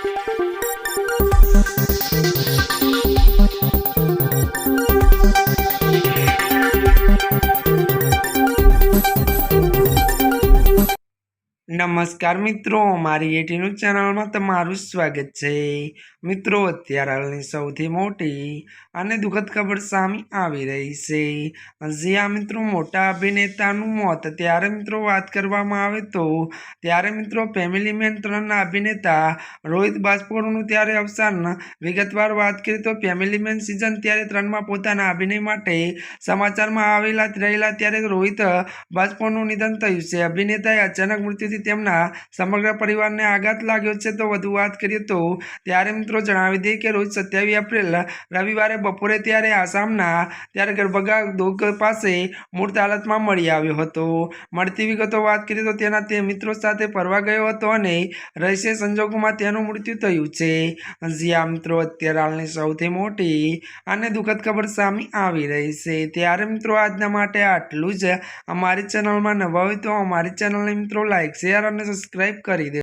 Thank you. નમસ્કાર મિત્રો, મારી એટીનું ચેનલમાં તમારું સ્વાગત છે. મિત્રો, અત્યારે હાલની સૌથી મોટી અને દુઃખદ ખબર સામે આવી રહી છે. જ્યાં મિત્રો મોટા અભિનેતાનું મોત ત્યારે મિત્રો વાત કરવામાં આવે તો, ત્યારે મિત્રો ફેમિલી મેન ત્રણના અભિનેતા રોહિત બાજપોરનું ત્યારે અવસાન. વિગતવાર વાત કરીએ તો ફેમિલી મેન સિઝન ત્યારે ત્રણમાં પોતાના અભિનય માટે સમાચારમાં આવેલા, રહેલા ત્યારે રોહિત બાજપોરનું નિધન થયું છે. અભિનેતાએ અચાનક મૃત્યુથી તેમના સમગ્ર પરિવારને આઘાત લાગ્યો છે તો વધુ વાત કરીએ તો ત્યારે મિત્રો જણાવી દઈએ કે રોજ સત્યાવીસ એપ્રિલ રવિવારે બપોરે ત્યારે આસામના ત્યારે ગરબગા દોગ પાસે મૂર્ત હાલતમાં મળી આવ્યો હતો. મળતી વિગતો વાત કરીએ તો તેના તે મિત્રો સાથે ફરવા ગયો હતો અને રહસ્ય સંજોગોમાં તેનું મૃત્યુ થયું છે. જ્યાં મિત્રો, અત્યારે હાલની સૌથી મોટી અને દુઃખદ ખબર સામે આવી રહી છે. ત્યારે મિત્રો આજના માટે આટલું જ. અમારી ચેનલમાં નવા હોય તો અમારી ચેનલને મિત્રો લાઈક શેર અને સબસ્ક્રાઈબ કરી દે.